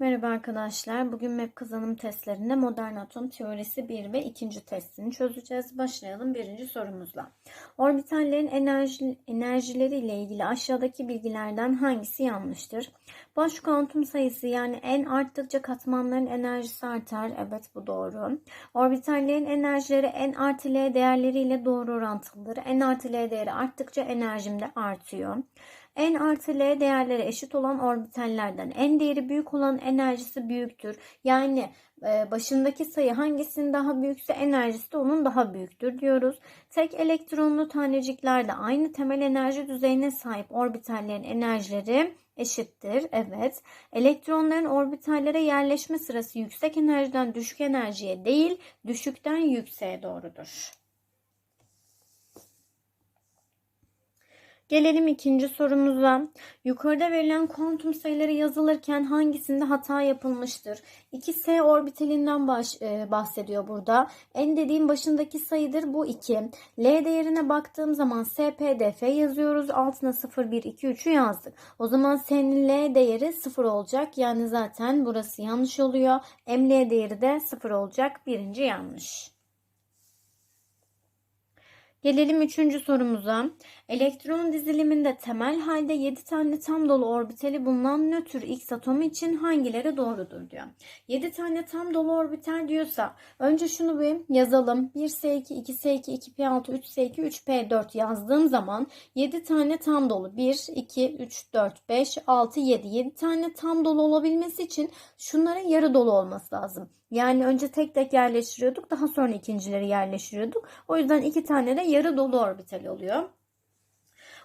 Merhaba arkadaşlar. Bugün MEP kazanım testlerinde modern atom teorisi 1 ve 2. testini çözeceğiz. Başlayalım birinci sorumuzla. Orbitallerin enerji, enerjileri ile ilgili aşağıdaki bilgilerden hangisi yanlıştır? Baş kuantum sayısı yani en arttıkça katmanların enerjisi artar. Evet bu doğru. Orbitallerin enerjileri n artı L değerleriyle doğru orantılıdır. N artı L değeri arttıkça enerjim de artıyor. N artı L değerleri eşit olan orbitallerden n değeri büyük olan enerjisi büyüktür. Yani e, başındaki sayı hangisinin daha büyükse enerjisi de onun daha büyüktür diyoruz. Tek elektronlu taneciklerde aynı temel enerji düzeyine sahip orbitallerin enerjileri eşittir. Evet. Elektronların orbitallere yerleşme sırası yüksek enerjiden düşük enerjiye değil, düşükten yükseğe doğrudur. Gelelim ikinci sorumuza. Yukarıda verilen kuantum sayıları yazılırken hangisinde hata yapılmıştır? 2S orbitalinden baş, e, bahsediyor burada. N dediğim başındaki sayıdır bu 2. L değerine baktığım zaman SPDF yazıyoruz. Altına 0, 1, 2, 3'ü yazdık. O zaman S'nin L değeri 0 olacak. Yani zaten burası yanlış oluyor. ML değeri de 0 olacak. Birinci yanlış. Gelelim üçüncü sorumuza. Elektron diziliminde temel halde 7 tane tam dolu orbitali bulunan nötr X atomu için hangileri doğrudur diyor. 7 tane tam dolu orbital diyorsa önce şunu bir yazalım. 1S2, 2S2, 2P6, 3S2, 3P4 yazdığım zaman 7 tane tam dolu. 1, 2, 3, 4, 5, 6, 7. 7 tane tam dolu olabilmesi için şunların yarı dolu olması lazım. Yani önce tek tek yerleştiriyorduk. Daha sonra ikincileri yerleştiriyorduk. O yüzden iki tane de yarı dolu orbital oluyor.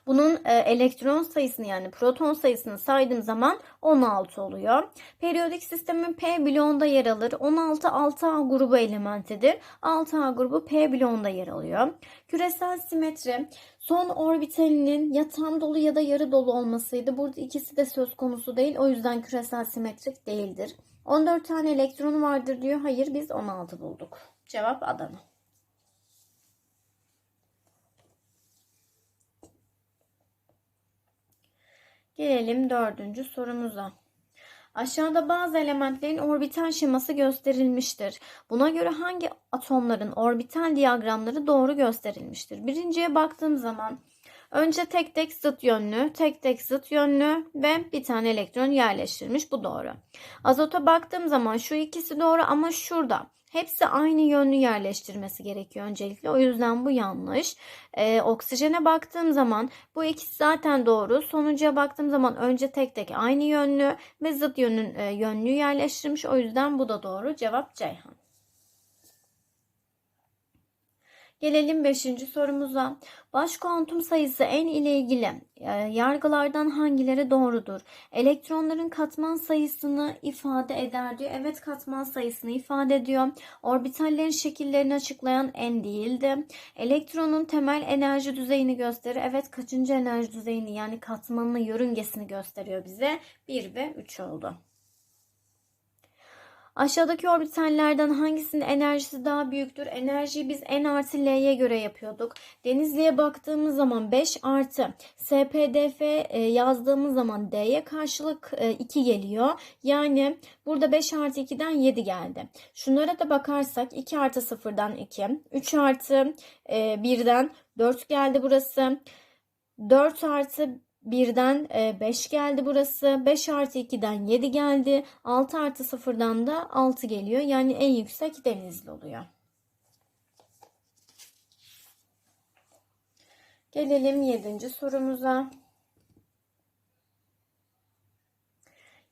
Bunun e, elektron sayısını yani proton sayısını saydığım zaman 16 oluyor. Periyodik sistemin P bloğunda yer alır. 16 6A grubu elementidir. 6A grubu P bloğunda yer alıyor. Küresel simetri son orbitalinin ya tam dolu ya da yarı dolu olmasıydı. Burada ikisi de söz konusu değil. O yüzden küresel simetrik değildir. 14 tane elektronu vardır diyor. Hayır biz 16 bulduk. Cevap Adana. Gelelim dördüncü sorumuza. Aşağıda bazı elementlerin orbital şeması gösterilmiştir. Buna göre hangi atomların orbital diyagramları doğru gösterilmiştir? Birinciye baktığım zaman önce tek tek zıt yönlü, tek tek zıt yönlü ve bir tane elektron yerleştirmiş. Bu doğru. Azota baktığım zaman şu ikisi doğru ama şurada Hepsi aynı yönlü yerleştirmesi gerekiyor öncelikle. O yüzden bu yanlış. Ee, oksijene baktığım zaman bu ikisi zaten doğru. Sonuncuya baktığım zaman önce tek tek aynı yönlü ve zıt yönün e, yönlü yerleştirmiş. O yüzden bu da doğru. Cevap Ceyhan. Gelelim 5. sorumuza. Baş kuantum sayısı n ile ilgili e, yargılardan hangileri doğrudur? Elektronların katman sayısını ifade eder diyor. Evet katman sayısını ifade ediyor. Orbitallerin şekillerini açıklayan n değildi. Elektronun temel enerji düzeyini gösterir. Evet kaçıncı enerji düzeyini yani katmanını yörüngesini gösteriyor bize. 1 ve 3 oldu. Aşağıdaki orbitallerden hangisinin enerjisi daha büyüktür? Enerjiyi biz n artı l'ye göre yapıyorduk. Denizli'ye baktığımız zaman 5 artı SPDF e, yazdığımız zaman D'ye karşılık 2 e, geliyor. Yani burada 5 artı 2'den 7 geldi. Şunlara da bakarsak 2 artı 0'dan 2, 3 artı 1'den e, 4 geldi burası. 4 artı 1'den 5 e, geldi burası. 5 artı 2'den 7 geldi. 6 artı 0'dan da 6 geliyor. Yani en yüksek denizli oluyor. Gelelim 7. sorumuza.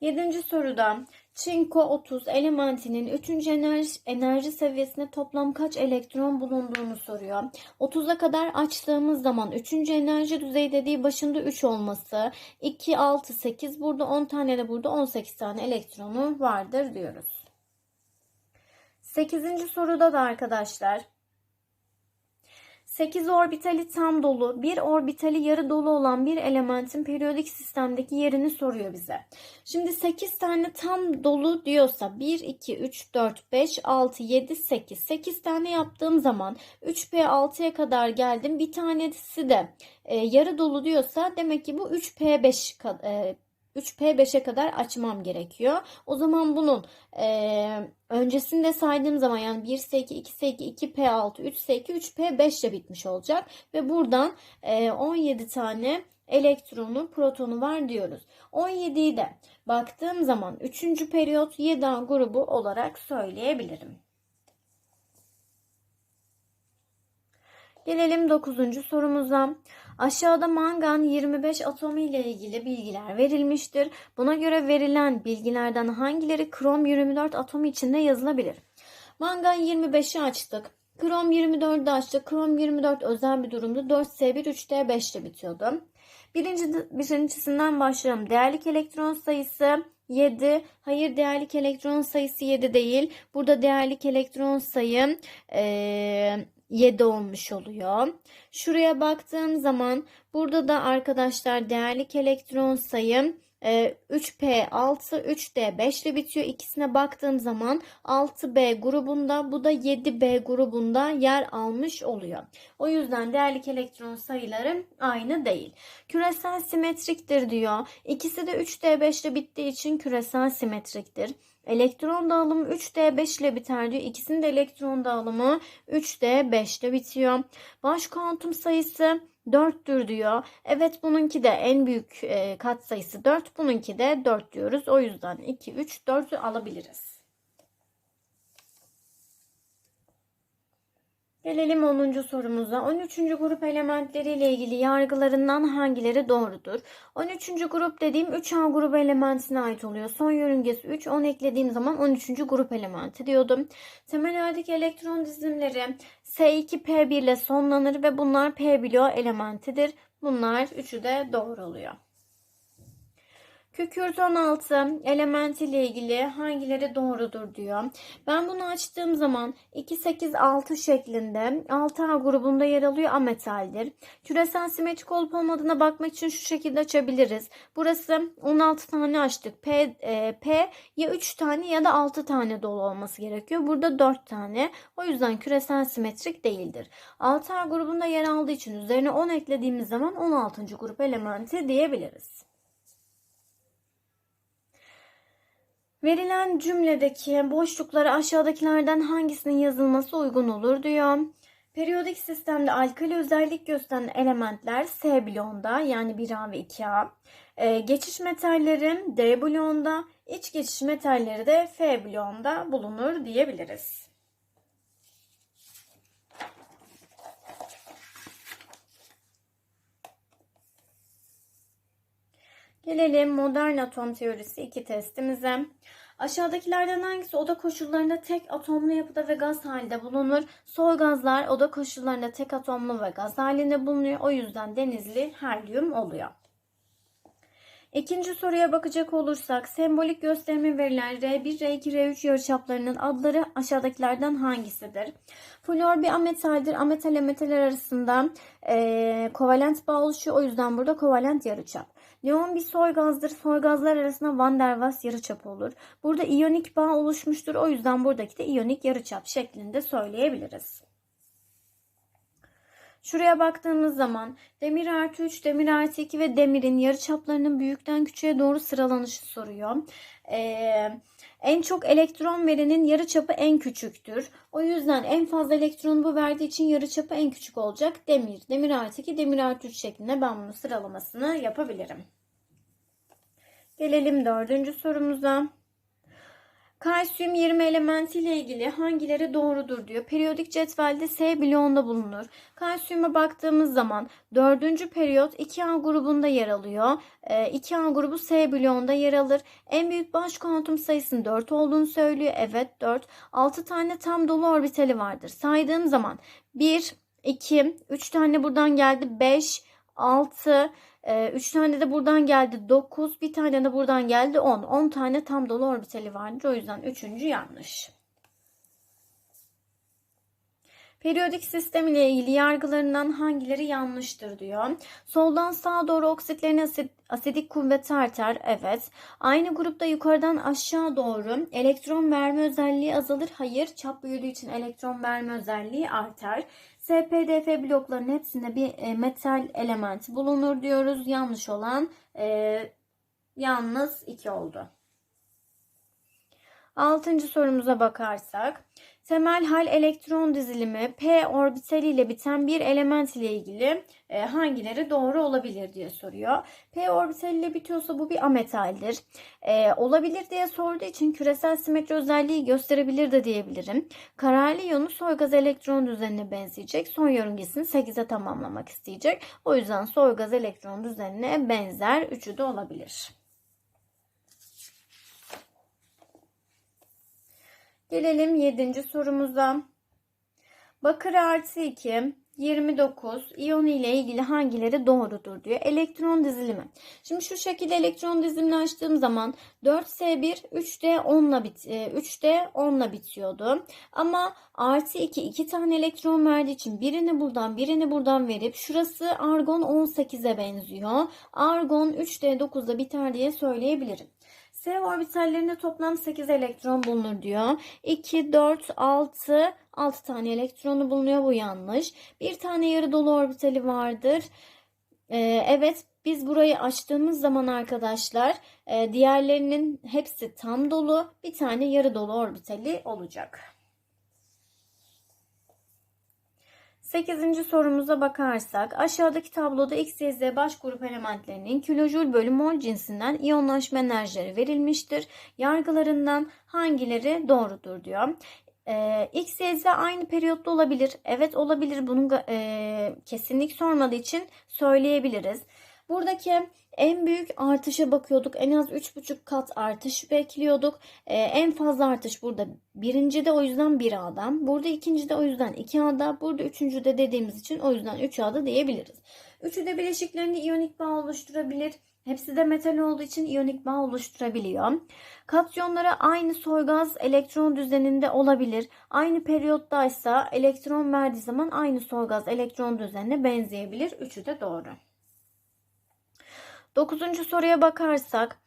Yedinci soruda çinko 30 elementinin 3. enerji, enerji seviyesinde toplam kaç elektron bulunduğunu soruyor. 30'a kadar açtığımız zaman 3. enerji düzeyi dediği başında 3 olması. 2, 6, 8 burada 10 tane de burada 18 tane elektronu vardır diyoruz. 8. soruda da arkadaşlar 8 orbitali tam dolu, 1 orbitali yarı dolu olan bir elementin periyodik sistemdeki yerini soruyor bize. Şimdi 8 tane tam dolu diyorsa 1, 2, 3, 4, 5, 6, 7, 8. 8 tane yaptığım zaman 3P6'ya kadar geldim. Bir tanesi de e, yarı dolu diyorsa demek ki bu 3P5 e, 3P5'e kadar açmam gerekiyor. O zaman bunun e, öncesinde saydığım zaman yani 1S2, 2S2, 2P6, 3S2, 3P5 ile bitmiş olacak. Ve buradan e, 17 tane elektronu, protonu var diyoruz. 17'yi de baktığım zaman 3. periyot 7A grubu olarak söyleyebilirim. Gelelim 9. sorumuza. Aşağıda mangan 25 atomu ile ilgili bilgiler verilmiştir. Buna göre verilen bilgilerden hangileri krom 24 atomu içinde yazılabilir? Mangan 25'i açtık. Krom 24'ü açtık. Krom 24 özel bir durumdu. 4S1 3D5 ile bitiyordu. Birinci, birincisinden başlayalım. Değerlik elektron sayısı 7. Hayır değerlik elektron sayısı 7 değil. Burada değerlik elektron sayı ee, 7 olmuş oluyor. Şuraya baktığım zaman burada da arkadaşlar değerlik elektron sayım 3P6, 3D5 ile bitiyor. İkisine baktığım zaman 6B grubunda bu da 7B grubunda yer almış oluyor. O yüzden değerlik elektron sayıları aynı değil. Küresel simetriktir diyor. İkisi de 3D5 ile bittiği için küresel simetriktir. Elektron dağılımı 3D5 ile biter diyor. İkisinin de elektron dağılımı 3D5 ile bitiyor. Baş kuantum sayısı 4'tür diyor. Evet bununki de en büyük e, kat sayısı 4. Bununki de 4 diyoruz. O yüzden 2, 3, 4'ü alabiliriz. Gelelim 10. sorumuza. 13. grup elementleri ile ilgili yargılarından hangileri doğrudur? 13. grup dediğim 3A grubu elementine ait oluyor. Son yörüngesi 3. 10 eklediğim zaman 13. grup elementi diyordum. Temellerdeki elektron dizilimleri S2P1 ile sonlanır ve bunlar P bloğu elementidir. Bunlar üçü de doğru oluyor. Kükürt 16 elementiyle ilgili hangileri doğrudur diyor. Ben bunu açtığım zaman 2, 8, 6 şeklinde 6A grubunda yer alıyor ametaldir. Küresel simetrik olup olmadığına bakmak için şu şekilde açabiliriz. Burası 16 tane açtık. P, e, P ya 3 tane ya da 6 tane dolu olması gerekiyor. Burada 4 tane. O yüzden küresel simetrik değildir. 6A grubunda yer aldığı için üzerine 10 eklediğimiz zaman 16. grup elementi diyebiliriz. Verilen cümledeki boşluklara aşağıdakilerden hangisinin yazılması uygun olur diyor. Periyodik sistemde alkali özellik gösteren elementler S bloğunda yani 1A ve 2A. Ee, geçiş metalleri D bloğunda, iç geçiş metalleri de F bloğunda bulunur diyebiliriz. Gelelim modern atom teorisi 2 testimize. Aşağıdakilerden hangisi oda koşullarında tek atomlu yapıda ve gaz halinde bulunur? Soy gazlar oda koşullarında tek atomlu ve gaz halinde bulunuyor. O yüzden denizli helyum oluyor. İkinci soruya bakacak olursak sembolik gösterimi verilen R1, R2, R3 yarıçaplarının adları aşağıdakilerden hangisidir? Flor bir ametaldir. Ametal metaller arasında e, kovalent bağ oluşuyor. O yüzden burada kovalent yarıçap. Neon bir soy gazdır. Soy gazlar arasında Van der Waals yarıçapı olur. Burada iyonik bağ oluşmuştur. O yüzden buradaki de iyonik yarıçap şeklinde söyleyebiliriz. Şuraya baktığımız zaman demir artı 3, demir artı 2 ve demirin yarıçaplarının büyükten küçüğe doğru sıralanışı soruyor. Ee, en çok elektron verenin yarıçapı en küçüktür. O yüzden en fazla elektronu bu verdiği için yarıçapı en küçük olacak. Demir, demir artı 2, demir artı 3 şeklinde ben bunun sıralamasını yapabilirim. Gelelim dördüncü sorumuza. Kalsiyum 20 elementi ile ilgili hangileri doğrudur diyor. Periyodik cetvelde S bloğunda bulunur. Kalsiyuma baktığımız zaman 4. periyot 2A grubunda yer alıyor. 2A ee, grubu S bloğunda yer alır. En büyük baş kuantum sayısının 4 olduğunu söylüyor. Evet 4. 6 tane tam dolu orbitali vardır. Saydığım zaman 1, 2, 3 tane buradan geldi 5, 6, 3 tane de buradan geldi 9. Bir tane de buradan geldi 10. 10 tane tam dolu orbitali vardır. O yüzden 3. yanlış. Periyodik sistem ile ilgili yargılarından hangileri yanlıştır diyor. Soldan sağa doğru oksitlerin asid, asidik kuvveti artar. Evet. Aynı grupta yukarıdan aşağı doğru elektron verme özelliği azalır. Hayır. Çap büyüdüğü için elektron verme özelliği artar. SPDF blokların hepsinde bir e, metal elementi bulunur diyoruz. Yanlış olan e, Yalnız 2 oldu. Altıncı sorumuza bakarsak, temel hal elektron dizilimi P orbitali ile biten bir element ile ilgili e, hangileri doğru olabilir diye soruyor. P orbitali ile bitiyorsa bu bir ametaldir. E, olabilir diye sorduğu için küresel simetri özelliği gösterebilir de diyebilirim. Kararlı iyonu soy gaz elektron düzenine benzeyecek. Son yörüngesini 8'e tamamlamak isteyecek. O yüzden soy gaz elektron düzenine benzer üçü de olabilir. Gelelim 7. sorumuza. Bakır artı 2, 29 iyonu ile ilgili hangileri doğrudur diyor. Elektron dizilimi. Şimdi şu şekilde elektron dizilimini açtığım zaman 4S1 3D 10 ile bit 3D 10 ile bitiyordu. Ama artı 2 iki tane elektron verdiği için birini buradan birini buradan verip şurası argon 18'e benziyor. Argon 3D 9'da biter diye söyleyebilirim. S orbitallerinde toplam 8 elektron bulunur diyor. 2, 4, 6, 6 tane elektronu bulunuyor. Bu yanlış. Bir tane yarı dolu orbitali vardır. Ee, evet biz burayı açtığımız zaman arkadaşlar e, diğerlerinin hepsi tam dolu. Bir tane yarı dolu orbitali olacak. 8. sorumuza bakarsak aşağıdaki tabloda X, Y, Z baş grup elementlerinin kilojül bölü mol cinsinden iyonlaşma enerjileri verilmiştir. Yargılarından hangileri doğrudur diyor. Ee, X, Y, Z aynı periyotta olabilir. Evet olabilir. Bunun e, kesinlik sormadığı için söyleyebiliriz. Buradaki en büyük artışa bakıyorduk. En az 3,5 kat artış bekliyorduk. Ee, en fazla artış burada birinci de o yüzden 1A'dan. Burada ikinci de o yüzden 2A'da. Burada üçüncü de dediğimiz için o yüzden 3A'da diyebiliriz. Üçü de bileşiklerini iyonik bağ oluşturabilir. Hepsi de metal olduğu için iyonik bağ oluşturabiliyor. Katyonları aynı soygaz elektron düzeninde olabilir. Aynı periyottaysa elektron verdiği zaman aynı soygaz elektron düzenine benzeyebilir. Üçü de doğru. Dokuzuncu soruya bakarsak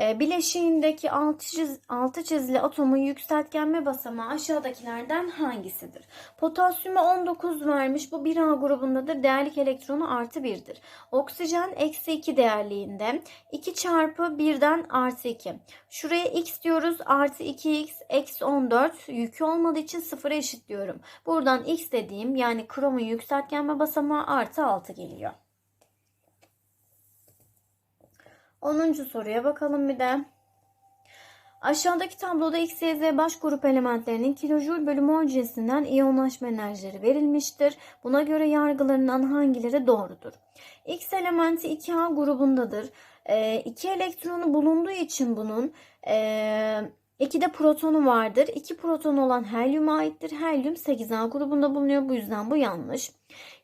e, bileşiğindeki altı, çiz, altı çizili atomun yükseltgenme basamağı aşağıdakilerden hangisidir? Potasyumu 19 vermiş. Bu 1A grubundadır. Değerlik elektronu artı 1'dir. Oksijen eksi 2 değerliğinde. 2 çarpı 1'den artı 2. Şuraya x diyoruz. Artı 2x eksi 14. Yükü olmadığı için 0'a eşitliyorum. Buradan x dediğim yani kromun yükseltgenme basamağı artı 6 geliyor. 10. soruya bakalım bir de. Aşağıdaki tabloda X, Y, Z baş grup elementlerinin kilojül bölü mol cinsinden iyonlaşma enerjileri verilmiştir. Buna göre yargılarından hangileri doğrudur? X elementi 2A grubundadır. E, iki elektronu bulunduğu için bunun e, iki de protonu vardır. İki proton olan helyuma aittir. Helyum 8A grubunda bulunuyor. Bu yüzden bu yanlış.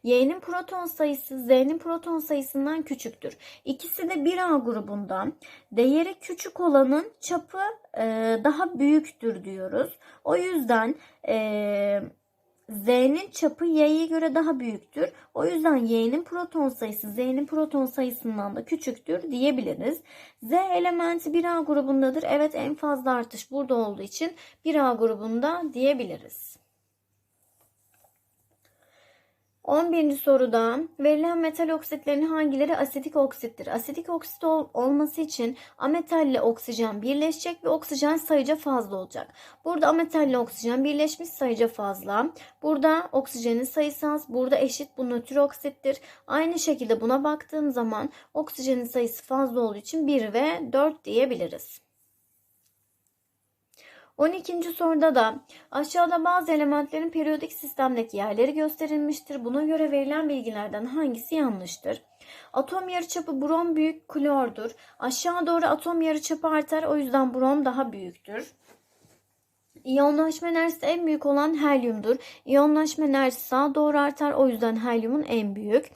Y'nin proton sayısı Z'nin proton sayısından küçüktür. İkisi de 1A grubunda. Değeri küçük olanın çapı e, daha büyüktür diyoruz. O yüzden e, Z'nin çapı Y'ye göre daha büyüktür. O yüzden Y'nin proton sayısı Z'nin proton sayısından da küçüktür diyebiliriz. Z elementi 1A grubundadır. Evet en fazla artış burada olduğu için 1A grubunda diyebiliriz. 11. soruda verilen metal oksitlerin hangileri asitik oksittir? Asitik oksit ol olması için ametalle oksijen birleşecek ve oksijen sayıca fazla olacak. Burada ametalle oksijen birleşmiş sayıca fazla. Burada oksijenin sayısı az. Burada eşit bu nötr oksittir. Aynı şekilde buna baktığım zaman oksijenin sayısı fazla olduğu için 1 ve 4 diyebiliriz. 12. soruda da aşağıda bazı elementlerin periyodik sistemdeki yerleri gösterilmiştir. Buna göre verilen bilgilerden hangisi yanlıştır? Atom yarıçapı brom büyük klordur. Aşağı doğru atom yarıçapı artar o yüzden brom daha büyüktür. İyonlaşma enerjisi en büyük olan helyumdur. İyonlaşma enerjisi sağa doğru artar o yüzden helyumun en büyük.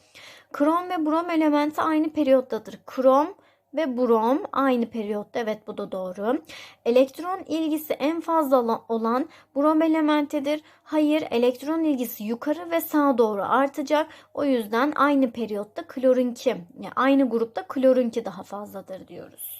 Krom ve brom elementi aynı periyottadır. Krom ve brom aynı periyotta. Evet bu da doğru. Elektron ilgisi en fazla olan brom elementidir. Hayır elektron ilgisi yukarı ve sağa doğru artacak. O yüzden aynı periyotta klorinki yani aynı grupta klorinki daha fazladır diyoruz.